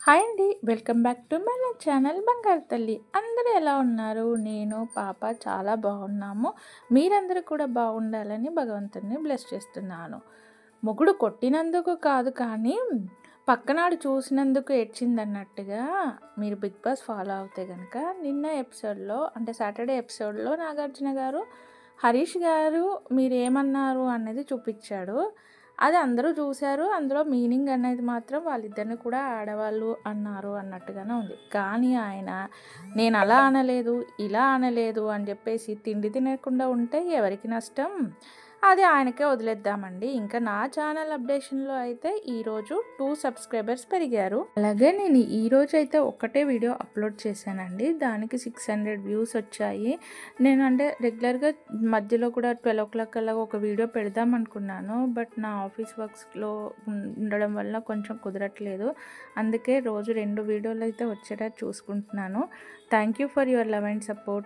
Hi అండి. Welcome back to my channel బంగారు తల్లి. అందరూ ఎలా ఉన్నారు? నేను పాప చాలా బాగున్నాము. మీరందరూ కూడా బాగుండాలని భగవంతుని బ్లెస్ చేస్తున్నాను. మొగుడు కొట్టినందుకు కాదు కానీ పక్కనాడు చూసినందుకు ఏడ్చిందన్నట్టుగా మీరు బిగ్ బాస్ ఫాలో అవుతే కనుక నిన్న ఎపిసోడ్లో అంటే సాటర్డే ఎపిసోడ్లో నాగార్జున గారు హరీష్ గారు మీరు ఏమన్నారు అనేది చూపించాడు. అది అందరూ చూశారు. అందులో మీనింగ్ అనేది మాత్రం వాళ్ళిద్దరిని కూడా ఆడవాళ్ళు అన్నారు అన్నట్టుగానే ఉంది. కానీ ఆయన నేను అలా అనలేదు ఇలా అనలేదు అని చెప్పేసి తిండి తినకుండా ఉంటే ఎవరికి నష్టం? అది ఆయనకే వదిలేద్దామండి. ఇంకా నా ఛానల్ అప్డేషన్లో అయితే ఈరోజు టూ సబ్స్క్రైబర్స్ పెరిగారు. అలాగే నేను ఈరోజు అయితే ఒకటే వీడియో అప్లోడ్ చేశానండి. దానికి సిక్స్ హండ్రెడ్ వ్యూస్ వచ్చాయి. నేను అంటే రెగ్యులర్గా మధ్యలో కూడా ట్వెల్వ్ ఓ క్లాక్ అలా ఒక వీడియో పెడదాం అనుకున్నాను. బట్ నా ఆఫీస్ వర్క్స్లో ఉండడం వల్ల కొంచెం కుదరట్లేదు. అందుకే రోజు రెండు వీడియోలు అయితే వచ్చేటట్టు చూసుకుంటున్నాను. Thank you for your love and support.